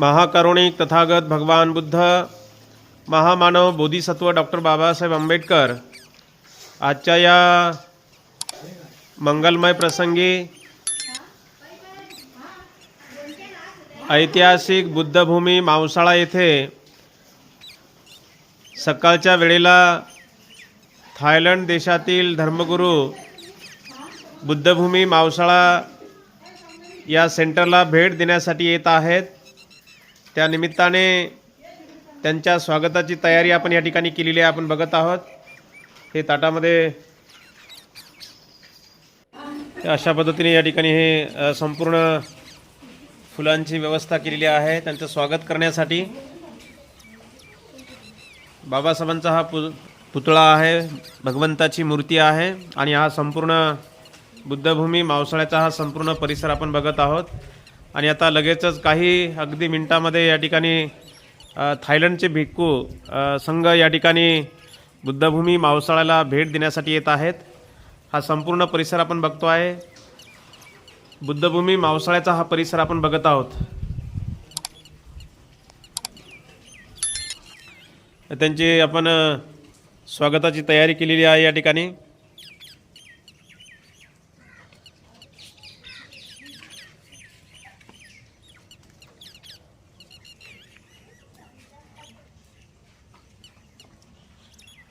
महाकरुणिक तथागत भगवान बुद्ध महामानव बोधिसत्व डॉक्टर बाबासाहेब आंबेडकर आजच्या या मंगलमय प्रसंगी ऐतिहासिक बुद्धभूमी मावसाळा येथे सकाळच्या वेळेला थायलंड देशातील धर्मगुरू बुद्धभूमी मावसाळा या सेंटरला भेट देण्यासाठी येत आहेत. त्या निमित्ताने त्यांच्या स्वागताची तयारी आपण या ठिकाणी केलेली आहे. आपण बघत आहोत. हे ताटामध्ये अशा पद्धतीने या ठिकाणी हे संपूर्ण फुलांची व्यवस्था केलेली आहे. त्यांचं स्वागत करण्यासाठी बाबासाहेबांचा हा पु पुतळा आहे भगवंताची मूर्ती आहे आणि हा संपूर्ण बुद्धभूमी मावसाळ्याचा हा संपूर्ण परिसर आपण बघत आहोत. आणि आता लगेचच काही अगदी मिनटामध्ये या ठिकाणी थायलंडचे भिक्खू संघ या ठिकाणी बुद्धभूमी मावसाळ्याला भेट देण्यासाठी येत आहेत. हा संपूर्ण परिसर आपण बघतो आहे. बुद्धभूमी मावसाळ्याचा हा परिसर आपण बघत आहोत. त्यांची आपण स्वागताची तयारी केलेली आहे या ठिकाणी.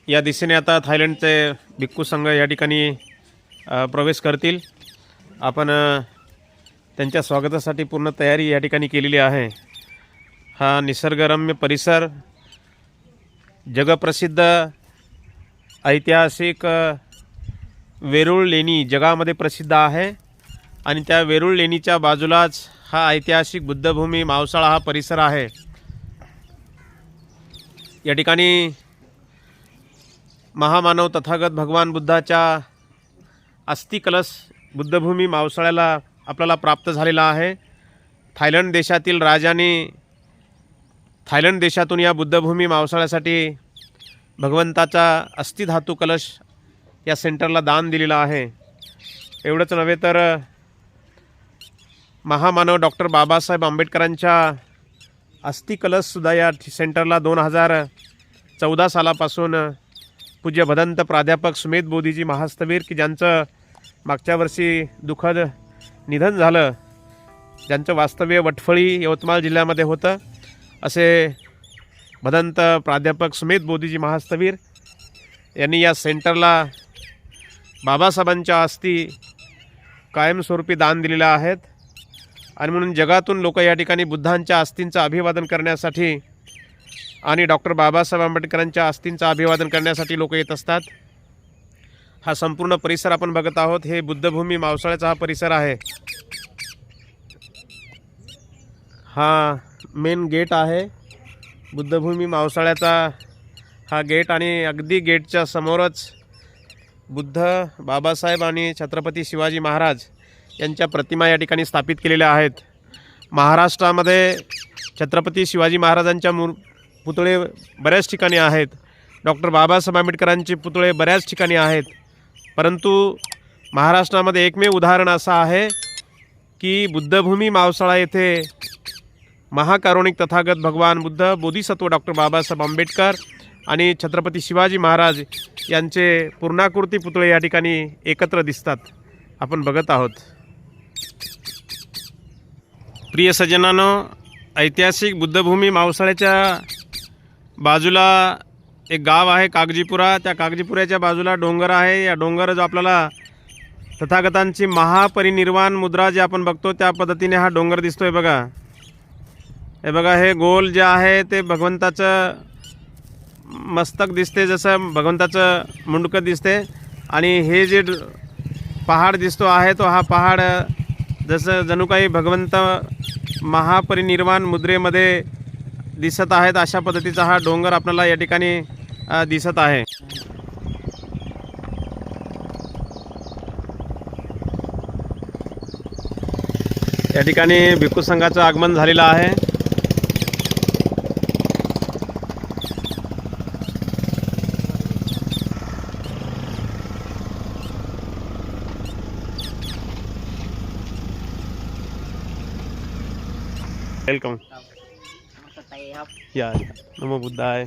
या दिशेने आता थायलंडचे भिक्खू संघ या ठिकाणी प्रवेश करतील. आपण त्यांच्या स्वागतासाठी पूर्ण तयारी या ठिकाणी केलेली आहे. हा निसर्गरम्य परिसर जगप्रसिद्ध ऐतिहासिक वेरूळ लेणी जगामध्ये प्रसिद्ध आहे. आणि त्या वेरूळ लेणीच्या बाजूलाच हा ऐतिहासिक बुद्धभूमी मावसाळा हा परिसर आहे. या ठिकाणी महामानव तथागत भगवान बुद्धाच्या अस्थिकलश बुद्धभूमी मावसाळ्याला आपल्याला प्राप्त झालेला आहे. थायलंड देशातील राजाने थायलंड देशातून या बुद्धभूमी मावसाळ्यासाठी भगवंताचा अस्थिधातू कलश या सेंटरला दान दिलेला आहे. एवढंच नव्हे तर महामानव डॉक्टर बाबासाहेब आंबेडकरांच्या अस्थिकलशसुद्धा या सेंटरला दोन हजार चौदा सालापासून पूज्य भदंत प्राध्यापक सुमेध बोधीजी महास्तवीर की ज्यांचं मागच्या वर्षी दुःखद निधन झालं ज्यांचं वास्तव्य वटफळी यवतमाळ जिल्ह्यामध्ये होतं असे भदंत प्राध्यापक सुमेध बोधीजी महास्तवीर यांनी या सेंटरला बाबासाहेबांच्या अस्थी कायमस्वरूपी दान दिलेल्या आहेत. आणि म्हणून जगातून लोक या ठिकाणी बुद्धांच्या अस्थींचं अभिवादन करण्यासाठी आणि डॉक्टर बाबासाहेब आंबेडकरांच्या अस्थींचं अभिवादन करण्यासाठी लोक येत असतात. हा संपूर्ण परिसर आपण बघत आहोत. हे बुद्धभूमी मावसाळ्याचा हा परिसर आहे. हा मेन गेट आहे. बुद्धभूमी मावसाळ्याचा हा गेट आणि अगदी गेटच्या समोरच बुद्ध बाबासाहेब आणि छत्रपती शिवाजी महाराज यांच्या प्रतिमा या ठिकाणी स्थापित केलेल्या आहेत. महाराष्ट्रामध्ये छत्रपती शिवाजी महाराजांच्या मूर पुतळे बऱ्याच ठिकाणी आहेत. डॉक्टर बाबासाहेब आंबेडकरांचे पुतळे बऱ्याच ठिकाणी आहेत. परंतु महाराष्ट्रामध्ये एकमेव उदाहरण असं आहे की बुद्धभूमी मावसाळा येथे महाकारुणिक तथागत भगवान बुद्ध बोधिसत्व डॉक्टर बाबासाहेब आंबेडकर आणि छत्रपती शिवाजी महाराज यांचे पूर्णाकृती पुतळे या ठिकाणी एकत्र दिसतात. आपण बघत आहोत. प्रिय सज्जनानं ऐतिहासिक बुद्धभूमी मावसाळ्याच्या बाजूला एक गाव आहे कागजीपुरा. त्या कागजीपुऱ्याच्या बाजूला डोंगर आहे. या डोंगर जो आपल्याला तथागतांची महापरिनिर्वाण मुद्रा जे आपण बघतो त्या पद्धतीने हा डोंगर दिसतो आहे बघा. हे बघा हे गोल जे आहे ते भगवंताचं मस्तक दिसते जसं भगवंताचं मुंडकं दिसते. आणि हे जे पहाड दिसतो आहे तो हा पहाड जसं जणू काही भगवंत महापरिनिर्वाण मुद्रेमध्ये दिसत आहेत. अशा पद्धतीचा हा डोंगर आपल्याला या ठिकाणी दिसत आहे. या ठिकाणी भिक्खू संघाचं आगमन झालेलं आहे. वेलकम. आहे हा. या. नमो बुद्धाय.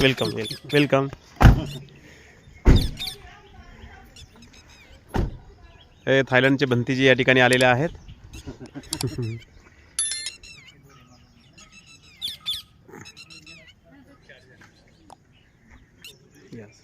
वेलकम वेलकम वेलकम हे थायलंडचे भंतीजी या ठिकाणी आलेले आहेत. Yes.